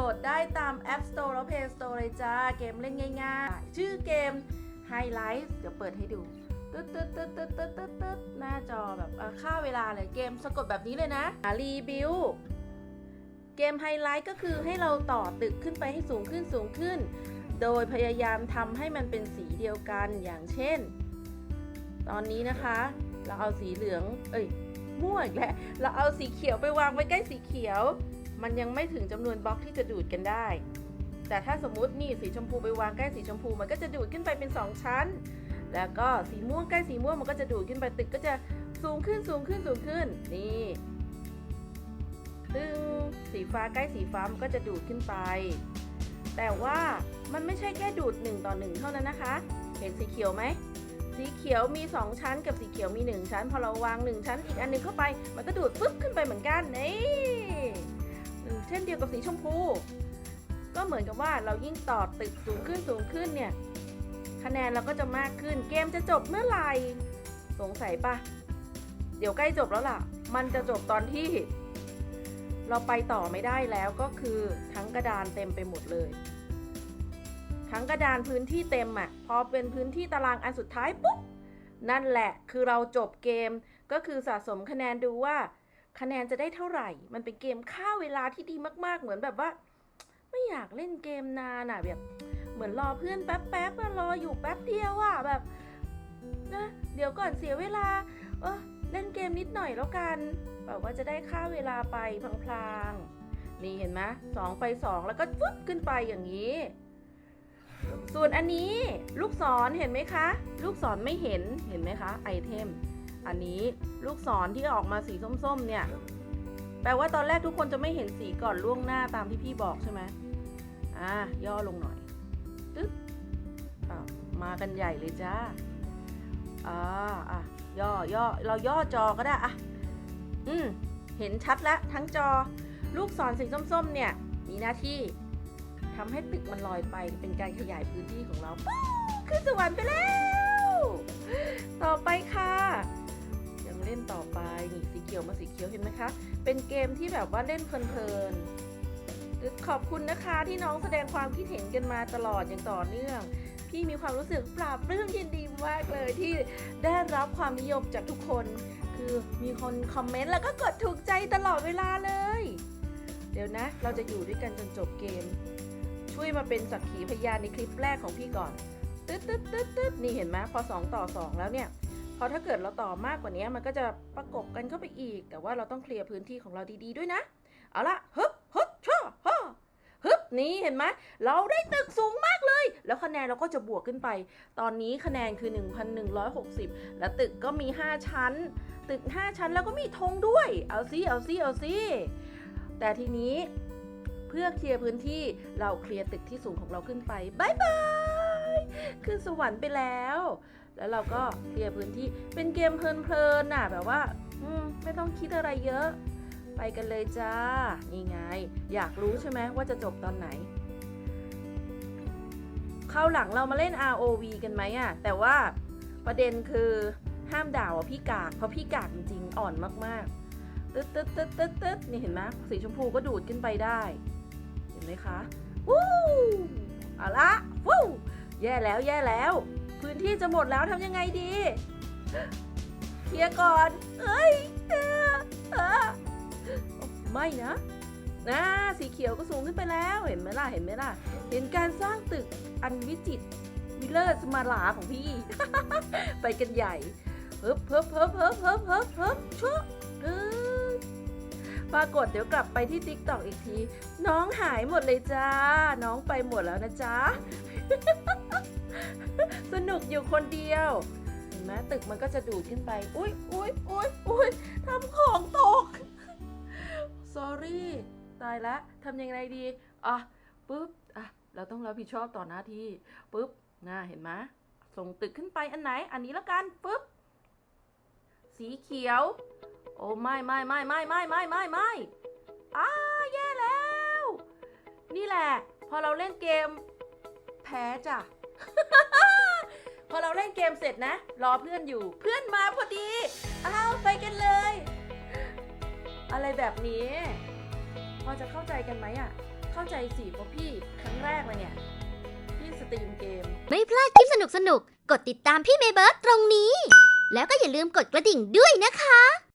ลดได้ตาม App Store และ Play Store เลยจ้า เกมเล่นง่ายๆ ชื่อเกม Highlight เดี๋ยวเปิดให้ดูตึ๊ดตึ๊ดตึ๊ดตึ๊ดตึ๊ดตึ๊ดตึ๊ดหน้าจอแบบค่าเวลาเลยเกมสะกดแบบนี้เลยนะรีบิวเกมไฮไลท์ก็คือให้เราต่อตึกขึ้นไปให้สูงขึ้นสูงขึ้น โดยพยายามทำให้มันเป็นสีเดียวกันอย่างเช่น ตอนนี้นะคะ เราเอาสีเหลือง เอ้ยม่วอีกแล้วเราเอาสีเขียวไปวางไว้ใกล้สีเขียว มันยังไม่ถึงจำนวนบล็อกที่จะดูดกันได้ แต่ถ้าสมมุตินี่สีชมพูไปวางใกล้สีชมพู มันก็จะดูดขึ้นไปเป็น 2 ชั้น แล้วก็สีม่วงใกล้สีม่วงมันก็จะดูดขึ้นไปตึกก็จะสูงขึ้นสูงขึ้นสูงขึ้นนี่ตึงสีฟ้าใกล้สีฟ้ามันก็จะดูดขึ้นไป แต่ว่ามันไม่ใช่แค่ดูด 1 ต่อ 1 เท่านั้นนะคะ เห็นสีเขียวไหม สีเขียวมี 2 ชั้นกับสีเขียวมี 1 ชั้น พอเราวาง 1 ชั้นอีกอันหนึงเข้าไป มันก็ดูดปึ๊บขึ้นไปเหมือนกันนี่ เช่นเดียวกับสีชมพู ก็เหมือนกับว่าเรายิ่งต่อตึกสูงขึ้นสูงขึ้นเนี่ย คะแนนเราก็จะมากขึ้น เกมจะจบเมื่อไหร่สงสัยปะเดี๋ยวใกล้จบแล้วล่ะ มันจะจบตอนที่ เราไปต่อไม่ได้แล้วก็คือทั้งกระดานเต็มไปหมดเลย ทั้งกระดานพื้นที่เต็มอะ่ะพอเป็นพื้นที่ตารางอันสุดท้ายปุ๊บนั่นแหละคือเราจบเกมก็คือสะสมคะแนนดูว่า คะแนนจะได้เท่าไหร่ มันเป็นเกมฆ่าเวลาที่ดีมาก ๆ เหมือนแบบว่า ไม่อยากเล่นเกมนานอะแบบ เหมือนรอเพื่อนแป๊บๆอะรออยู่แป๊บเดียวอะแบบนะเดี๋ยวก่อนเสียเวลา เออเล่นเกมนิดหน่อยแล้วกันแบบว่าจะได้ค่าเวลาไปพลางๆ นี่เห็นไหมสองไปสองแล้วก็ฟึบขึ้นไปอย่างนี้ ส่วนอันนี้ลูกศรเห็นไหมคะ ลูกศรไม่เห็นเห็นไหมคะไอเทม อันนี้ลูกศรที่ออกมาสีส้มๆ เนี่ย แปลว่าตอนแรกทุกคนจะไม่เห็นสีก่อนล่วงหน้าตามที่พี่บอกใช่ไหมอะย่อลงหน่อย ตึ๊บอ้าวมากันใหญ่เลยจ้าอ่าอะย่อย่อเราย่อจอก็ได้อะอืมเห็นชัดแล้วทั้งจอ ลูกศรสีส้มๆ เนี่ย มีหน้าที่ทำให้ตึกมันลอยไปเป็นการขยายพื้นที่ของเราปู๊ขึ้นสวรรค์ไปแล้ว ต่อไปค่ะ ล่นต่อไปนี่สีเขียวมาสีเขียวเห็นไหมคะ เป็นเกมที่แบบว่าเล่นเพลินๆขอบคุณนะคะที่น้องแสดงความคิดเห็นกันมาตลอดอย่างต่อเนื่องพี่มีความรู้สึกปราบปลื้มยินดีมากเลยที่ได้รับความนิยมจากทุกคน คือมีคนคอมเมนต์แล้วก็กดถูกใจตลอดเวลาเลย เดี๋ยวนะ เราจะอยู่ด้วยกันจนจบเกม ช่วยมาเป็นสักขีพยานในคลิปแรกของพี่ก่อน ตึ๊ดตึ๊ดตึ๊ดตึ๊ดนี่เห็นไหมพอ 2 ต่อ 2 แล้วเนี่ย พอถ้าเกิดเราต่อมากกว่านี้มันก็จะประกบกันเข้าไปอีก แต่ว่าเราต้องเคลียร์พื้นที่ของเราดีๆด้วยนะ เอาละฮึบฮึบช่อฮ่อฮึบนี่เห็นไหมเราได้ตึกสูงมากเลย แล้วคะแนนเราก็จะบวกขึ้นไป ตอนนี้คะแนนคือ 1,160 และตึกก็มี 5 ชั้น ตึก 5 ชั้นแล้วก็มีธงด้วย เอาซิเอาซิเอาซิแต่ทีนี้เพื่อเคลียร์พื้นที่เราเคลียร์ตึกที่สูงของเราขึ้นไปบายบายขึ้นสวรรค์ไปแล้ว แล้วเราก็เคลียร์พื้นที่เป็นเกมเพลินๆน่ะแบบว่าอืมไม่ต้องคิดอะไรเยอะ ไปกันเลยจ้า นี่ไง อยากรู้ใช่ไหมว่าจะจบตอนไหนคราวหลังเรามาเล่น ROV กันไหมอะแต่ว่าประเด็นคือห้ามด่าว่าพี่กาก เพราะพี่กากจริงๆ อ่อนมากๆ ตึ๊ดตึ๊ดตึ๊ดตึ๊ดตึ๊ดนี่เห็นไหมสีชมพูก็ดูดขึ้นไปได้ เห็นไหมคะ วู้เอาละวู้แย่แล้วแย่แล้ว พื้นที่จะหมดแล้วทำยังไงดีเคลียร์ก่อนเอ้ยเออเออไม่นะนะสีเขียวก็สูงขึ้นไปแล้วเห็นไหมล่ะเห็นไหมล่ะ เห็นการสร้างตึกอันวิจิตรวิเลอร์สมาลาของพี่ ไปกันใหญ่เพิ่มเพิ่มเพิ่มเพิ่มเพิ่มเพิ่มเพิ่มชั่วปรากฏเดี๋ยวกลับไปที่ติ๊กตอกอีกที น้องหายหมดเลยจ้า น้องไปหมดแล้วนะจ๊ะ สนุกอยู่คนเดียวเห็นไหมตึกมันก็จะดูดขึ้นไป อุ้ยอุ้ยอุ้ยอุ้ยทำของตก sorry ตายละทำยังไงดีอะปุ๊บอะเราต้องรับผิดชอบต่อหน้าที่ปุ๊บน่าเห็นไหมส่งตึกขึ้นไปอันไหน อันนี้แล้วกันปุ๊บ สีเขียว โอ้ไม่ไม่ไม่ไม่ไม่ไม่ไม่ไม่อ้าแย่แล้ว นี่แหละ พอเราเล่นเกม แพ้จ้ะ พอเราเล่นเกมเสร็จนะ รอเพื่อนอยู่ เพื่อนมาพอดี อ้าวไปกันเลย อะไรแบบนี้ พอจะเข้าใจกันไหมอะ่ะ เข้าใจสิเพราะพี่ครั้งแรกเลยเนี่ย พี่สตรีมเกม ไม่พลาดคลิปสนุกสนุกดติดตามพี่เมเบิร์ดตรงนี้ แล้วก็อย่าลืมกดกระดิ่งด้วยนะคะ